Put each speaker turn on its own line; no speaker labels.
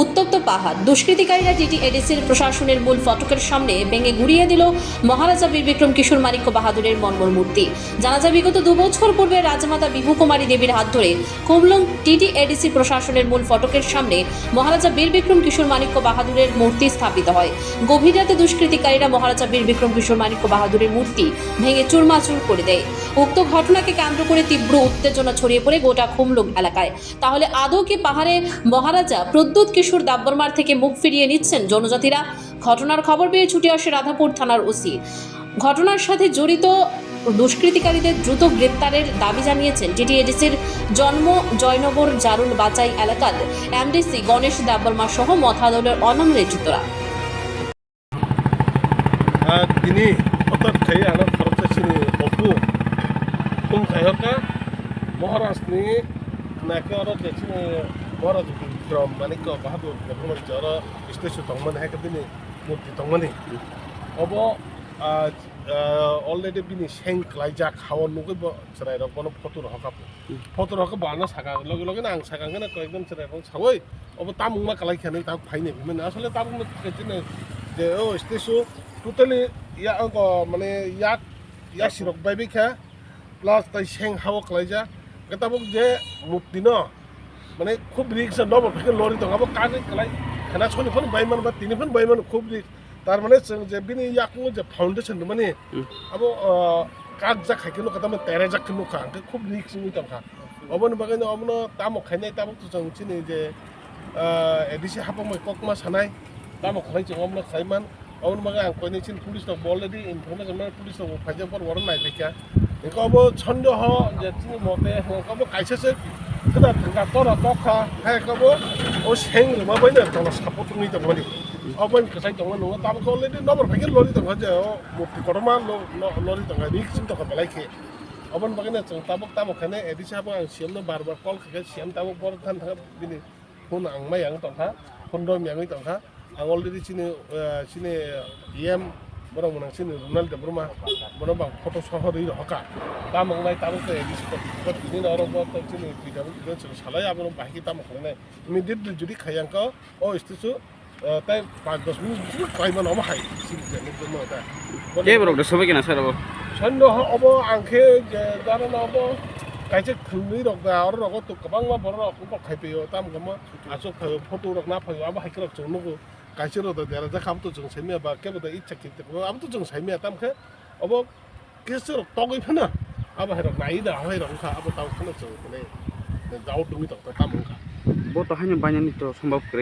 উত্তপ্ত পাহাড়। দুষ্কৃতিকারীরা টিটি এডিসির প্রশাসনের মূল ফটকের সামনে ভেঙে গুড়িয়ে দিল মহারাজা বীর বিক্রম কিশোর মানিক্য বাহাদুরের মর্মর মূর্তি। জানা যায়, বিগত দুবছর পূর্বে রাজমাতা বিভু কুমারী দেবীর হাত ধরে কুমলং টিটি এডিসি প্রশাসনের মূল ফটকের সামনে মহারাজা বীর বিক্রম কিশোর মানিক্য বাহাদুরের মূর্তি স্থাপিত হয়। গভীর রাতে দুষ্কৃতিকারীরা মহারাজা বীর বিক্রম কিশোর মানিক্য বাহাদুরের মূর্তি ভেঙে চুরমাচুর করে দেয়। উক্ত ঘটনাকে কেন্দ্র করে তীব্র উত্তেজনা ছড়িয়ে পড়ে গোটা খুমলুক এলাকায়। তাহলে আদৌ কি পাহাড়ে মহারাজা প্রদ্যুৎ কিশোর দাব্বরমার থেকে মুখ ফিরিয়ে নিচ্ছেন জনজাতিরা? ঘটনার খবর পেয়ে ছুটে আসে রাধাপুর থানার ওসি। ঘটনার সাথে জড়িত দুষ্কৃতিকারীদের দ্রুত গ্রেপ্তারের দাবি জানিয়েছেন ডিটিএডিসির জন্ম জয়নগর জারুল বাচাই এলাকার এমডিসি গণেশ দাব্বরমা সহ মথাদলের অনাম নেতৃত্বরা।
তিনি অর্থাৎ খেয়ে আলো نكارة جاتني مرض بالكرام مالك واحد من الجارة اشتشوا طمان هيك بني مدة طماني أبا অলরেডি বিনি সেং লাইজাক হাওয়ার লগে সেরাই রকম ফটোর হকাব ফটোর হকাব বানা সাকা লগে লগে না আং সাকাঙ্গে না কয়েকদিন সেরাই রকম সাবই অব তামুংমা কালাই খেয়ে নেই তাম ফাইনে মানে আসলে তামুংমা খেয়েছি না যে, ও স্টেশু টোটালি ইয়া মানে ইয়াক ইয়াক সিরক বাইবি খা প্লাস তাই সেং হাওয়া কালাইজা কেতাবুক যে মুক্তি ন? মানে খুব রিক্স নব থাকে লরি দঙাবো কাজ খেলাই খেলা ছনি ফোন বাইমান বা তিনি ফোন বাইমান খুব রিক্স তার মানে যে বিনি ইয়াকু যে ফাউন্ডেশন মানে আবো কাজ যা খাইকে নো কথা মানে তেরে যা কিনো খা খুব রিক্স নি তা খা। অবন বাগাই না অবন তামো খাইনাই তামো তো চংচি নি যে এডিসি হাপা মই ককমা সানাই তামো খাই চং অবন খাইমান অবন বাগাই আং কইনি চিন পুলিশ ন অলরেডি ইনফরমেশন পুলিশ ন ফাইজাম পর ওয়ারন নাই দেখা 이거 뭐 천조하 이제 뭐대 이거 뭐 가이셔서 그다 등가 떠라 떡하 해가 뭐어 생을 뭐 뭐냐 떠라 사포통이 더 뭐니 어머니 그 사이 동안 누가 따로 걸리니 너무 밖에 놀이 던 거죠 뭐 비거로만 놀이 던 거니 지금 더 가발이게 어머니 밖에 내 따복 따복하네 에디시 하고 시험도 바로바로 걸 그게 시험 따복 보러 탄 타가 비니 돈 악마 양 떠가 돈 도미 양이 떠가 안 올리지 지네 지네 이엠 বড় মনে আছে রুনাল দেব্রমা বড় বা ফটো শহরের হকার দাম নাই তারও তো দিন আরও সালাই আমার বাকি দাম হলে নাই মিদির যদি খাই আঙ্ক ও ইস্তিছু তাই পাঁচ দশ মিনিট দিছিল কয়মান অব খাই কে বড়
সবাই কিনা স্যার
সন্ধ্যা অব আংখে কারণ অব কাইছে খুনি রক দা আর রক তো কবাং মা বড় রক খাইপেও তাম গম আসো ফটো রক না ফাইও আবার হাইকে রক চৌনগো 가시로도 내가 다 감도 좀 재미야 봐 깨보다 이착기 때문에 아무도 좀 재미야 담해 어버 계속 떡이 편해 아버 해라 나이다 해라 우카 아버 다우 하나 좀 그래 나우 동이 덕다 담은가
뭐또 하면 반년이 또 선밥 그래